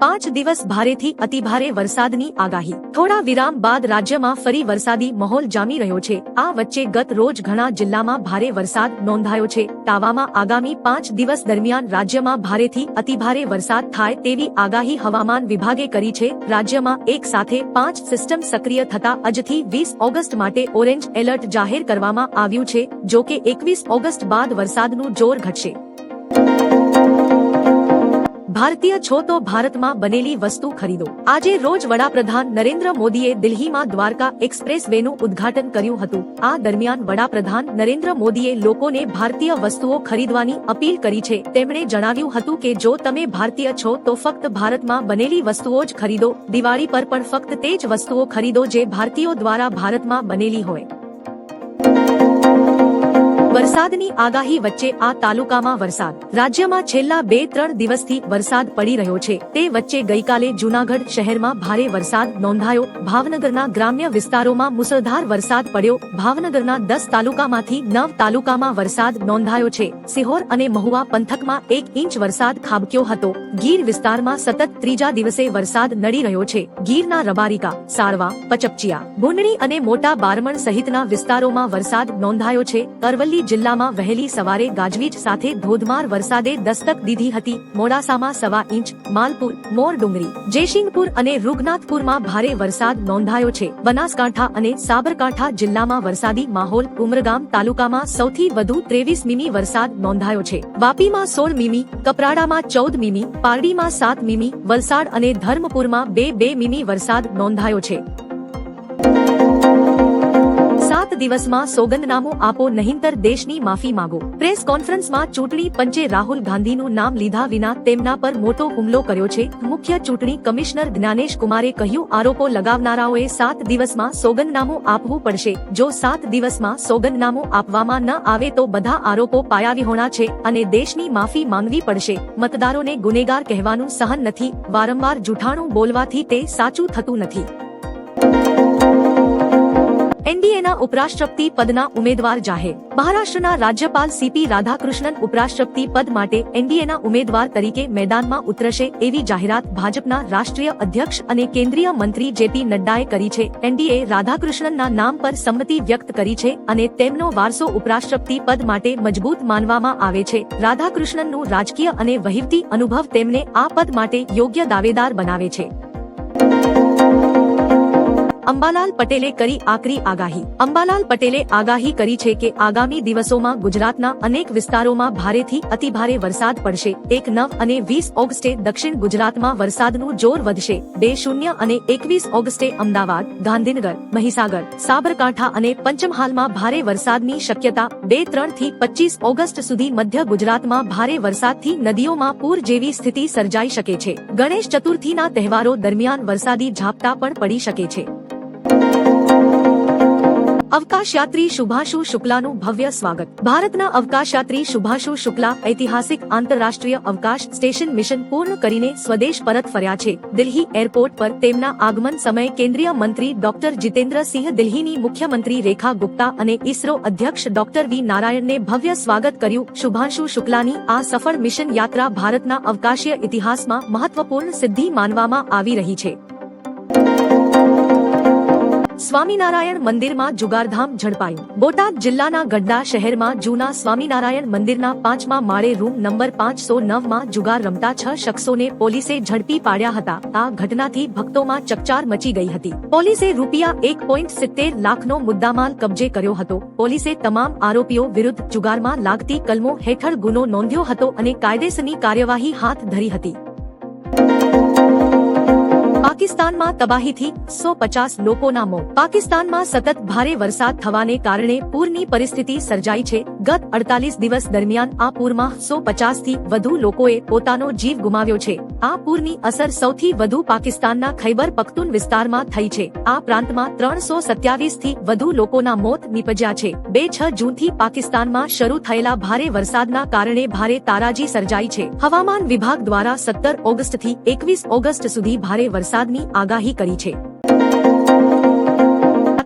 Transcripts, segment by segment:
પાંચ દિવસ ભારેથી અતિભારે વરસાદની આગાહી. થોડા વિરામ બાદ રાજ્યમાં ફરી વરસાદી માહોલ જામી રહ્યો છે. આ વચ્ચે ગત રોજ ઘણા જિલ્લામાં ભારે વરસાદ નોંધાયો છે. તાવામાં આગામી પાંચ દિવસ દરમિયાન રાજ્યમાં ભારેથી અતિભારે વરસાદ થાય તેવી આગાહી હવામાન વિભાગે કરી છે. રાજ્યમાં એક સાથે પાંચ સિસ્ટમ સક્રિય થતા આજથી વીસ ઓગસ્ટ માટે ઓરેન્જ એલર્ટ જાહેર કરવામાં આવ્યું છે, જો કે એકવીસ ઓગસ્ટ બાદ વરસાદનું જોર ઘટશે. ભારતીય છો તો ભારતમાં બનેલી વસ્તુ ખરીદો. આજે રોજ વડાપ્રધાન નરેન્દ્ર મોદીએ દિલ્હીમાં દ્વારકા એક્સપ્રેસ વેનું ઉદ્ઘાટન કર્યું હતું. આ દરમિયાન વડાપ્રધાન નરેન્દ્ર મોદીએ લોકોને ભારતીય વસ્તુઓ ખરીદવાની અપીલ કરી છે. તેમણે જણાવ્યું હતું કે જો તમે ભારતીય છો તો ફક્ત ભારતમાં બનેલી વસ્તુઓ જ ખરીદો. દિવાળી પર પણ ફક્ત તે જ વસ્તુઓ ખરીદો જે ભારતીયો દ્વારા ભારતમાં બનેલી હોય. વરસાદની આગાહી વચ્ચે આ તાલુકામાં વરસાદ. રાજ્યમાં છેલ્લા બે ત્રણ દિવસથી વરસાદ પડી રહ્યો છે. તે વચ્ચે ગઈકાલે જૂનાગઢ શહેરમાં ભારે વરસાદ નોંધાયો. ભાવનગરના ગ્રામ્ય વિસ્તારોમાં મુસળધાર વરસાદ પડ્યો. ભાવનગરના દસ તાલુકામાંથી નવ તાલુકામાં વરસાદ નોંધાયો છે. સિહોર અને મહુવા પંથકમાં એક ઇંચ વરસાદ ખાબક્યો હતો. ગીર વિસ્તારમાં સતત ત્રીજા દિવસે વરસાદ નડી રહ્યો છે. ગીરના રબારિકા, સારવા, પચપચિયા ભૂંડણી અને મોટા બારમણ સહિતના વિસ્તારોમાં વરસાદ નોંધાયો છે. અરવલ્લી જિલ્લામાં વહેલી સવારે ગાજવીજ સાથે ધોધમાર વરસાદે દસ્તક દીધી હતી. મોડાસામાં સવા ઇંચ, માલપુર, મોર ડુંગરી, જયસિંહપુર અને રૂગનાથપુરમાં ભારે વરસાદ નોંધાયો છે. બનાસકાંઠા અને સાબરકાંઠા જિલ્લામાં વરસાદી માહોલ, ઉમરગામ તાલુકામાં સૌથી વધુ ત્રેવીસ મીમી વરસાદ નોંધાયો છે. વાપીમાં સોળ મીમી, કપરાડામાં ચૌદ મીમી, પારડીમાં સાત મીમી વલસાડ અને ધર્મપુરમાં બે બે મીમી વરસાદ નોંધાયો છે. સાત દિવસમાં સોગંદનામું આપો નહીંતર દેશની માફી માંગો. પ્રેસ કોન્ફરન્સમાં ચૂંટણી પંચે રાહુલ ગાંધીનું નામ લીધા વિના તેમના પર મોટો હુમલો કર્યો છે. મુખ્ય ચૂંટણી કમિશનર જ્ઞાનેશ કુમારે કહ્યું, આરોપો લગાવનારાઓએ સાત દિવસમાં સોગંદનામું આપવું પડશે. જો સાત દિવસમાં સોગંદનામું આપવામાં ન આવે તો બધા આરોપો પાયાવિહોણા છે અને દેશની માફી માંગવી પડશે. મતદારોને ગુનેગાર કહેવાનું સહન નથી. વારંવાર જૂઠાણું બોલવાથી તે સાચું થતું નથી. એનડીએના ઉપરાષ્ટ્રપતિ પદના ઉમેદવાર જાહેર મહારાષ્ટ્રના રાજ્યપાલ સીપી રાધાકૃષ્ણન ઉપરાષ્ટ્રપતિ પદ માટે એનડીએના ઉમેદવાર તરીકે મેદાનમાં ઉતરશે એવી જાહેરાત ભાજપના રાષ્ટ્રીય અધ્યક્ષ અને કેન્દ્રીય મંત્રી જેપી નડ્ડાએ કરી છે એનડીએ રાધાકૃષ્ણનના નામ પર સંમતિ વ્યક્ત કરી છે અને તેમનો વારસો ઉપરાષ્ટ્રપતિ પદ માટે મજબૂત માનવામાં આવે છે રાધાકૃષ્ણનનું રાજકીય અને વહીવટી અનુભવ તેમને આ પદ માટે યોગ્ય દાવેદાર બનાવે છે અંબાલાલ પટેલે કરી આકરી આગાહી. અંબાલાલ પટેલે આગાહી કરી છે કે આગામી દિવસોમાં ગુજરાતના અનેક વિસ્તારોમાં ભારેથી અતિભારે વરસાદ પડશે. એક નવ અને વીસ ઓગસ્ટે દક્ષિણ ગુજરાતમાં વરસાદનું જોર વધશે. બે શૂન્ય અને એકવીસ ઓગસ્ટે અમદાવાદ, ગાંધીનગર, મહીસાગર, સાબરકાંઠા અને પંચમહાલમાં ભારે વરસાદની શક્યતા બે ત્રણથી પચીસ ઓગસ્ટ સુધી મધ્ય ગુજરાતમાં ભારે વરસાદથી નદીઓમાં પૂર જેવી સ્થિતિ સર્જાઈ શકે છે. ગણેશ ચતુર્થીના તહેવારો દરમિયાન વરસાદી ઝાપટા પણ પડી શકે છે. અવકાશયાત્રી શુભાશુ શુક્લાનું ભવ્ય સ્વાગત. ભારતના અવકાશયાત્રી શુભાશુ શુક્લા ઐતિહાસિક આંતરરાષ્ટ્રીય અવકાશ સ્ટેશન મિશન પૂર્ણ કરીને સ્વદેશ પરત ફર્યા છે. દિલ્હી એરપોર્ટ પર તેમના આગમન સમયે કેન્દ્રીય મંત્રી ડોક્ટર જીતેન્દ્રસિંહ દિલ્હીની મુખ્યમંત્રી રેખા ગુપ્તા અને ઇસરો અધ્યક્ષ ડોક્ટર વી નારાયણને ભવ્ય સ્વાગત કર્યું. શુભાંશુ શુક્લાની આ સફળ મિશન યાત્રા ભારતના અવકાશીય ઇતિહાસમાં મહત્વપૂર્ણ સિદ્ધિ માનવામાં આવી રહી છે. સ્વામિનારાયણ મંદિરમાં જુગારધામ ઝડપાયું. બોટાદ જિલ્લાના ગઢડા શહેરમાં જૂના સ્વામિનારાયણ મંદિરના પાંચમા માળે રૂમ નંબર પાંચસો નવમાં જુગાર રમતા છ શખ્સોને પોલીસે ઝડપી પાડ્યા હતા. આ ઘટનાથી ભક્તોમાં ચકચાર મચી ગઈ હતી. પોલીસે રૂપિયા એક પોઈન્ટ સિત્તેર લાખનો મુદ્દામાલ કબજે કર્યો હતો. પોલીસે તમામ આરોપીઓ વિરુદ્ધ જુગારમાં લાગતી કલમો હેઠળ ગુનો નોંધ્યો હતો અને કાયદેસરની કાર્યવાહી હાથ ધરી હતી. પાકિસ્તાનમાં તબાહીથી સો પચાસ લોકોના મોત. પાકિસ્તાનમાં સતત ભારે વરસાદ થવાને કારણે પૂરની પરિસ્થિતિ સર્જાઈ છે. ગત અડતાલીસ દિવસ દરમિયાન આ પૂરમાં સો પચાસથી વધુ લોકોએ પોતાનો જીવ ગુમાવ્યો છે. આ પૂરની અસર સૌથી વધુ પાકિસ્તાનના ખૈબર પખ્તુન વિસ્તારમાં થઈ છે. આ પ્રાંતમાં ત્રણસો સત્યાવીસથી વધુ લોકોના મોત નીપજ્યા છે. બે છ જૂનથી પાકિસ્તાનમાં શરૂ થયેલા ભારે વરસાદના કારણે ભારે તારાજી સર્જાઈ છે. હવામાન વિભાગ દ્વારા સત્તર ઓગસ્ટથી એકવીસ ઓગસ્ટ સુધી ભારે વરસાદની આગાહી કરી છે.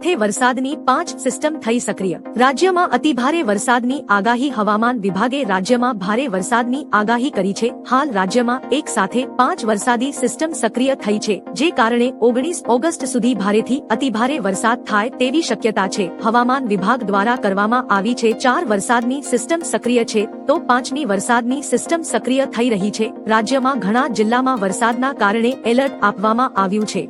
સાથે વરસાદની પાંચ સિસ્ટમ થઈ સક્રિય. રાજ્યમાં અતિભારે વરસાદની આગાહી હવામાન વિભાગે રાજ્યમાં ભારે વરસાદની આગાહી કરી છે. હાલ રાજ્યમાં એક સાથે પાંચ વરસાદી સિસ્ટમ સક્રિય થઈ છે, જે કારણે ઓગણીસ ઓગસ્ટ સુધી ભારેથી અતિભારે વરસાદ થાય તેવી શક્યતા છે. હવામાન વિભાગ દ્વારા કરવામાં આવી છે ચાર વરસાદની સિસ્ટમ સક્રિય છે, તો પાંચમી વરસાદની સિસ્ટમ સક્રિય થઈ રહી છે. રાજ્યમાં ઘણા જિલ્લામાં વરસાદના કારણે એલર્ટ આપવામાં આવ્યું છે.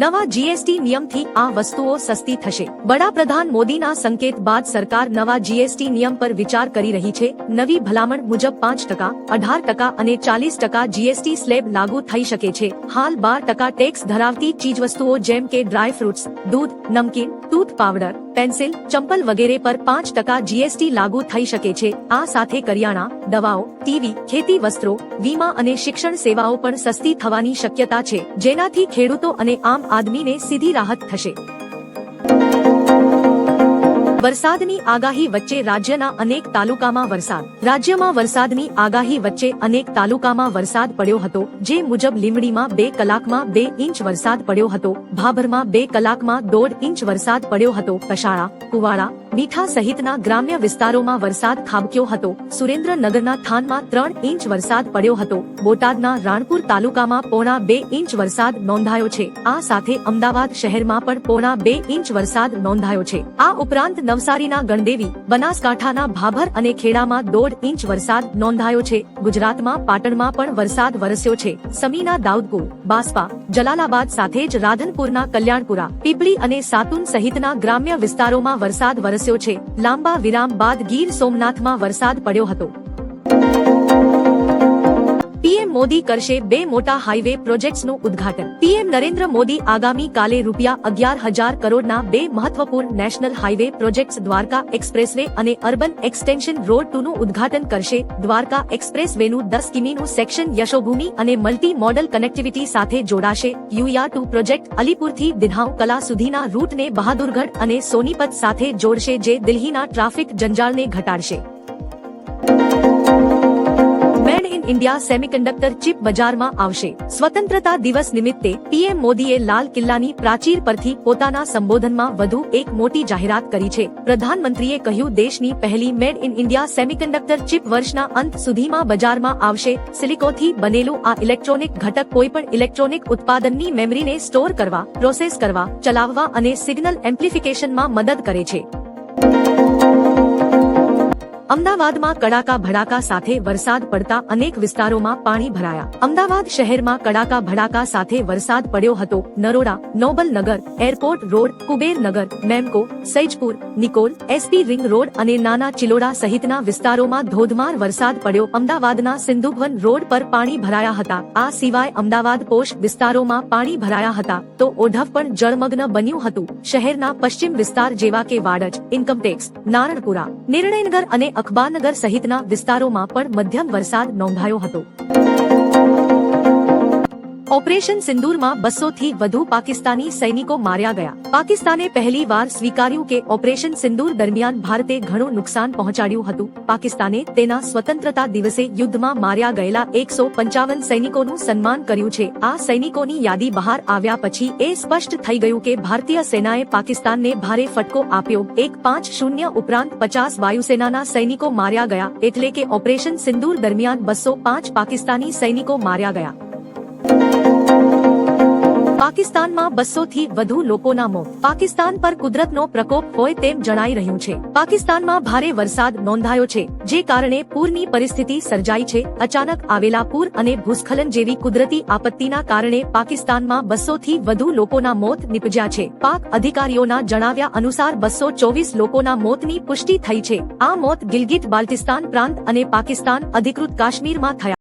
નવા જીએસટી નિયમથી આ વસ્તુઓ સસ્તી થશે. વડાપ્રધાન મોદીના સંકેત બાદ સરકાર નવા જીએસટી નિયમ પર વિચાર કરી રહી છે. નવી ભલામણ મુજબ પાંચ ટકા, અઢાર ટકા અને ચાલીસ ટકા જીએસટી સ્લેબ લાગુ થઈ શકે છે. હાલ બાર ટકા ટેક્સ ધરાવતી ચીજવસ્તુઓ જેમ કે ડ્રાય ફ્રૂટ્સ, દૂધ, નમકીન ટૂથ પાવડર, પેન્સિલ, ચંપલ વગેરે પર પાંચ ટકા જીએસટી લાગુ થઈ શકે છે. આ સાથે કરિયાણા, દવાઓ, ટીવી, ખેતી વસ્ત્રો, વીમા અને શિક્ષણ સેવાઓ પણ સસ્તી થવાની શક્યતા છે. જેનાથી ખેડૂતો અને આમ આદમીને સીધી રાહત થશે. વરસાદની આગાહી વચ્ચે રાજ્યના અનેક તાલુકામાં વરસાદ. રાજ્યમાં વરસાદની આગાહી વચ્ચે અનેક તાલુકામાં વરસાદ પડ્યો હતો, જે મુજબ લીમડીમાં બે કલાકમાં બે ઇંચ વરસાદ પડ્યો હતો, ભાભરમાં બે કલાકમાં દોઢ ઇંચ વરસાદ પડ્યો હતો, કશાળા કુવાડા મીઠા સહિતના ગ્રામ્ય વિસ્તારોમાં વરસાદ ખાબક્યો હતો. સુરેન્દ્રનગરના થાનમાં ત્રણ ઇંચ વરસાદ પડ્યો હતો. બોટાદના રાણપુર તાલુકામાં પોણા બે ઇંચ વરસાદ નોંધાયો છે. આ સાથે અમદાવાદ શહેરમાં પણ પોણા બે ઇંચ વરસાદ નોંધાયો છે. આ ઉપરાંત નવસારીના ગણદેવી, બનાસકાંઠાના ભાભર અને ખેડામાં દોઢ ઇંચ વરસાદ નોંધાયો છે. ગુજરાતમાં પાટણમાં પણ વરસાદ વરસ્યો છે. સમીના દાઉદપુર, બાસ્પા, જલાલાબાદ સાથે જ રાધનપુરના કલ્યાણપુરા, પીપળી અને સાતુન સહિતના ગ્રામ્ય વિસ્તારોમાં વરસાદ વરસ્યો છે. લાંબા વિરામ બાદ ગીર સોમનાથમાં વરસાદ પડ્યો હતો. પીએમ મોદી કરશે બે મોટા હાઈવે પ્રોજેક્ટ્સનું ઉદ્ઘાટન. પીએમ નરેન્દ્ર મોદી આગામી કાલે રૂપિયા અગિયાર હજાર કરોડના બે મહત્વપૂર્ણ national highway projects Dwarka expressway અને અર્બન એક્સટેન્શન રોડ ટુ નું ઉદ્ઘાટન કરશે. દ્વારકા એક્સપ્રેસવેનું દસ કિમીનું સેક્શન યશોભૂમિ અને મલ્ટી મોડલ કનેક્ટિવિટી સાથે જોડાશે. યુયા ટુ પ્રોજેક્ટ અલીપુરથી દિન્હાવ કલા સુધીના રૂટને બહાદુરગઢ અને સોનીપત સાથે જોડશે જે દિલ્હીના ટ્રાફિક જંજાળને ઘટાડશે. ઇન્ડિયા સેમિકન્ડક્ટર ચિપ બજારમાં આવશે. સ્વતંત્રતા દિવસ નિમિત્તે પીએમ મોદીએ લાલ કિલ્લાની પ્રાચીર પરથી પોતાના સંબોધનમાં વધુ એક મોટી જાહેરાત કરી છે. પ્રધાનમંત્રીએ કહ્યું, દેશની પહેલી made in India semiconductor chip વર્ષના અંત સુધીમાં બજારમાં આવશે. સિલિકોથી બનેલું આ ઇલેક્ટ્રોનિક ઘટક કોઈપણ ઇલેક્ટ્રોનિક ઉત્પાદનની મેમરીને સ્ટોર કરવા, પ્રોસેસ કરવા, ચલાવવા અને સિગ્નલ એમ્પ્લિફિકેશનમાં મદદ કરે છે. અમદાવાદમાં કડાકા ભડાકા સાથે વરસાદ પડતા અનેક વિસ્તારોમાં પાણી ભરાયા. અમદાવાદ શહેરમાં કડાકા ભડાકા સાથે વરસાદ પડ્યો હતો. Naroda, Nobalnagar, airport road, Kubernagar, Memco, Saijpur, Nikol, SP ring road અને નાના ચિલોડા સહિતના વિસ્તારોમાં ધોધમાર વરસાદ પડ્યો. અમદાવાદના સિંધુભવન રોડ પર પાણી ભરાયા હતા. આ સિવાય અમદાવાદ પોશ વિસ્તારોમાં પાણી ભરાયા હતા. તો ઓઢવ પણ જળમગ્ન બન્યું હતું. શહેરના પશ્ચિમ વિસ્તાર જેવા કે વાડજ, ઇન્કમટેક્સ, નારણપુરા, નિર્ણયનગર અને અખબારનગર સહિતના વિસ્તારોમાં પણ મધ્યમ વરસાદ નોંધાયો હતો. ઓપરેશન સિંદૂરમાં બસો થી વધુ પાકિસ્તાની સૈનિકો માર્યા ગયા. પાકિસ્તાને પહેલી વાર સ્વીકાર્યું કે ઓપરેશન સિંદૂર દરમિયાન ભારતે ઘણું નુકસાન પહોંચાડ્યું હતું. પાકિસ્તાને તેના સ્વતંત્રતા દિવસે યુદ્ધમાં માર્યા ગયેલા એકસો પંચાવન સૈનિકોનું સન્માન કર્યું છે. આ સૈનિકોની યાદી બહાર આવ્યા પછી એ સ્પષ્ટ થઈ ગયું કે ભારતીય સેનાએ પાકિસ્તાનને ભારે ફટકો આપ્યો. એક પાંચ શૂન્ય ઉપરાંત પચાસ વાયુસેનાના સૈનિકો માર્યા ગયા, એટલે કે ઓપરેશન સિંદૂર દરમિયાન બસો પાંચ પાકિસ્તાની સૈનિકો માર્યા ગયા. પાકિસ્તાનમાં બસો થી વધુ લોકોના મોત. પાકિસ્તાન પર કુદરતનો પ્રકોપ હોય તેમ જણાઈ રહ્યું છે. પાકિસ્તાનમાં ભારે વરસાદ નોંધાયો છે, જે કારણે પૂરની પરિસ્થિતિ સર્જાઈ છે. અચાનક આવેલા પૂર અને ભૂસ્ખલન જેવી કુદરતી આપત્તિના કારણે પાકિસ્તાનમાં બસો થી વધુ લોકોના મોત નિપજ્યા છે. પાક અધિકારીઓના જણાવ્યા અનુસાર બસો ચોવીસ લોકોના મોતની પુષ્ટિ થઈ છે. આ મોત ગિલગિટ બાલ્ટિસ્તાન પ્રાંત અને પાકિસ્તાન અધિકૃત કાશ્મીરમાં થયા.